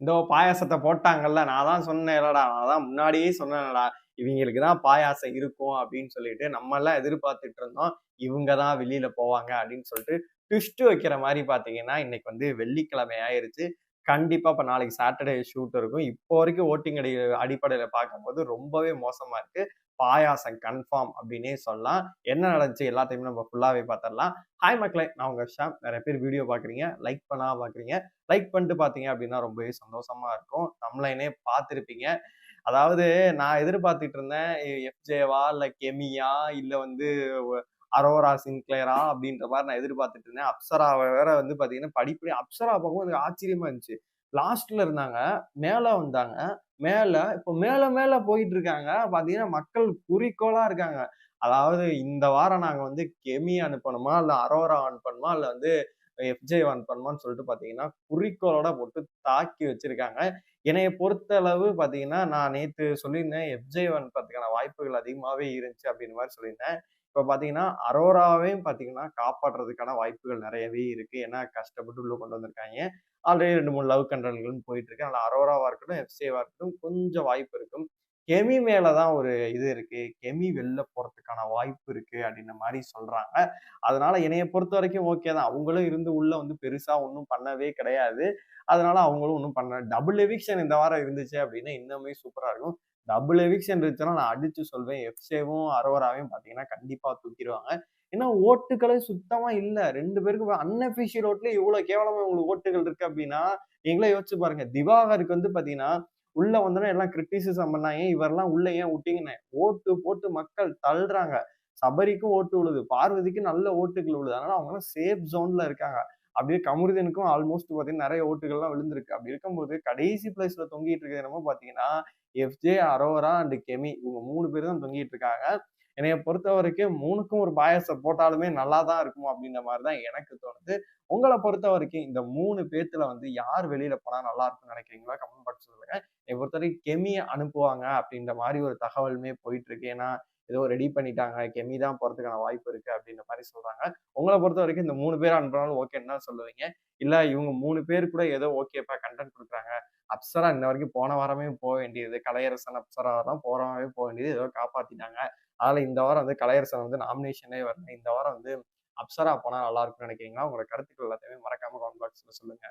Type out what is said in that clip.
இந்த பாயாசத்தை போட்டாங்கல்ல நான் தான் சொன்னேன்லடா நான் தான் முன்னாடியே சொன்னேன்டா இவங்களுக்கு தான் பாயாசம் இருக்கும் அப்படின்னு சொல்லிட்டு நம்ம எல்லாம் எதிர்பார்த்துட்டு இருந்தோம். இவங்க தான் வெளியில போவாங்க அப்படின்னு சொல்லிட்டு ட்விஸ்ட் வைக்கிற மாதிரி பாத்தீங்கன்னா இன்னைக்கு வந்து வெள்ளிக்கிழமை ஆயிருச்சு. கண்டிப்பா இப்ப நாளைக்கு சாட்டர்டே ஷூட் இருக்கும். இப்போ வரைக்கும் ஓட்டிங் அடி அடிப்படையில பார்க்கும்போது ரொம்பவே மோசமா இருக்கு. பாயாசம் கன்ஃபார்ம் அப்படின்னே சொல்லலாம். என்ன நடந்துச்சு எல்லாத்தையுமே நம்ம ஃபுல்லாகவே பார்த்துடலாம் ஹாய் மக்களே நான் உங்கள் ஷாம் நிறைய பேர் வீடியோ பார்க்குறீங்க லைக் பண்ணா பார்க்குறீங்க லைக் பண்ணிட்டு பார்த்தீங்க அப்படின்னா ரொம்பவே சந்தோஷமாக இருக்கும். நம்மளைனே பார்த்துருப்பீங்க. அதாவது நான் எதிர்பார்த்துட்டு இருந்தேன் எஃப்ஜேவா இல்லை கெமியா இல்லை வந்து அரோரா சின்க்ளேரா அப்படின்ற மாதிரி நான் எதிர்பார்த்துட்டு இருந்தேன். அப்சரா வேற வந்து பார்த்தீங்கன்னா படிப்படி அப்சரா பார்க்கும் எனக்கு ஆச்சரியமா இருந்துச்சு. லாஸ்ட்ல இருந்தாங்க. மேலே வந்தாங்க. மேலே இப்போ மேலே மேலே போயிட்டு இருக்காங்க பார்த்தீங்கன்னா மக்கள் குறிக்கோளா இருக்காங்க. அதாவது இந்த வாரம் நாங்கள் வந்து கெமி அனுப்பணுமா? இல்லை அரோரா அனுப்பணுமா? இல்லை வந்து எஃப்ஜே ஒன் அனுப்பணுமான்னு சொல்லிட்டு பார்த்தீங்கன்னா குறிக்கோளோட போட்டு தாக்கி வச்சிருக்காங்க. என்னைய பொறுத்த அளவு பார்த்தீங்கன்னா நான் நேற்று சொல்லியிருந்தேன் எஃப்ஜே அனுப்புறதுக்கான வாய்ப்புகள் அதிகமாகவே இருந்துச்சு அப்படின்னு மாதிரி சொல்லியிருந்தேன். இப்போ பார்த்தீங்கன்னா அரோராவையும் பார்த்தீங்கன்னா காப்பாற்றுறதுக்கான வாய்ப்புகள் நிறையவே இருக்கு. ஏன்னா கஷ்டப்பட்டு உள்ள கொண்டு வந்திருக்காங்க. ஆல்ரெடி ரெண்டு மூணு லவ் கண்ட்ரல்கள் போயிட்டு இருக்கு. அதனால அரோராவா இருக்கட்டும் எஃப்சிஏவா இருக்கட்டும் கொஞ்சம் வாய்ப்பு இருக்கும். கெமி மேலே தான் ஒரு இது இருக்கு. கெமி வெளில போகிறதுக்கான வாய்ப்பு இருக்கு அப்படின்ற மாதிரி சொல்கிறாங்க அதனால என்னைய பொறுத்த வரைக்கும் ஓகே தான். அவங்களும் இருந்து உள்ளே வந்து பெருசாக ஒன்றும் பண்ணவே கிடையாது. அதனால அவங்களும் ஒன்றும் பண்ண டபுள் எவிக்ஷன் இந்த வாரம் இருந்துச்சு அப்படின்னா இன்னுமே சூப்பராக இருக்கும். டபுள் எவிக்ஷன் இருந்துச்சுன்னா நான் அடித்து சொல்வேன். எஃப்சேவும் அரோராவையும் பார்த்தீங்கன்னா கண்டிப்பாக தூக்கிடுவாங்க. ஏன்னா ஓட்டுகளே சுத்தமா இல்ல. ரெண்டு பேருக்கு அன்அபிஷியல் ஓட்டுல இவ்வளவு கேவலமா உங்களுக்கு ஓட்டுகள் இருக்கு அப்படின்னா நீங்களே யோசிச்சு பாருங்க. திவாகருக்கு வந்து பாத்தீங்கன்னா உள்ள வந்தோன்னா எல்லாம் கிரிட்டிசிசம் பண்ணாங்க இவரெல்லாம் உள்ள ஏன் விட்டீங்கன்னு ஓட்டு போட்டு மக்கள் தள்ளுறாங்க. சபரிக்கும் ஓட்டு விழுது பார்வதிக்கும் நல்ல ஓட்டுகள் விழுது. அதனால அவங்க சேஃப் ஜோன்ல இருக்காங்க. அப்படியே கமருதனுக்கும் ஆல்மோஸ்ட் பார்த்தீங்கன்னா நிறைய ஓட்டுகள்லாம் விழுந்திருக்கு. அப்படி இருக்கும்போது கடைசி பிளேஸ்ல தொங்கிட்டு இருக்கிறது என்னமோ பார்த்தீங்கன்னா எஃப்ஜே அரோரா அண்ட் கெமி இவங்க மூணு பேர் தான் தொங்கிட்டு இருக்காங்க. என்னைய பொறுத்த வரைக்கும் மூணுக்கும் ஒரு பாயசம் போட்டாலுமே நல்லா தான் இருக்கும் அப்படின்ற மாதிரி தான் எனக்கு தோணுது. உங்களை பொறுத்த வரைக்கும் இந்த மூணு பேத்துல வந்து யார் வெளியில போனா நல்லா இருக்கும்னு நினைக்கிறீங்களா? கமெண்ட் பண்ணி சொல்லுங்க. என்னை பொறுத்த வரைக்கும் கெமியை அனுப்புவாங்க அப்படின்ற மாதிரி ஒரு தகவலுமே போயிட்டு இருக்கு ஏன்னா ஏதோ ரெடி பண்ணிட்டாங்க. கெமி தான் போறதுக்கான வாய்ப்பு இருக்கு அப்படின்ற மாதிரி சொல்றாங்க. உங்களை பொறுத்த வரைக்கும் இந்த மூணு பேர் அனுப்புனாலும் ஓகேன்னு தான் சொல்லுவீங்க. இல்ல இவங்க மூணு பேர் கூட ஏதோ ஓகேப்பா கண்டென்ட் கொடுக்குறாங்க. அப்சரா இன்ன வரைக்கும் போன வாரமே போக வேண்டியது. கலையரசன் அப்சரா தான் போற போக வேண்டியது. ஏதோ காப்பாத்திட்டாங்க. அதனால இந்த வாரம் வந்து கலையரசன் வந்து நாமினேஷனே வரல. இந்த வாரம் வந்து அப்சரா போனா நல்லா இருக்கும்னு நினைக்கிறீங்களா? உங்களோட கருத்துக்கள் எல்லாத்தையுமே மறக்காம கமெண்ட் பாக்ஸ்ல சொல்லுங்க.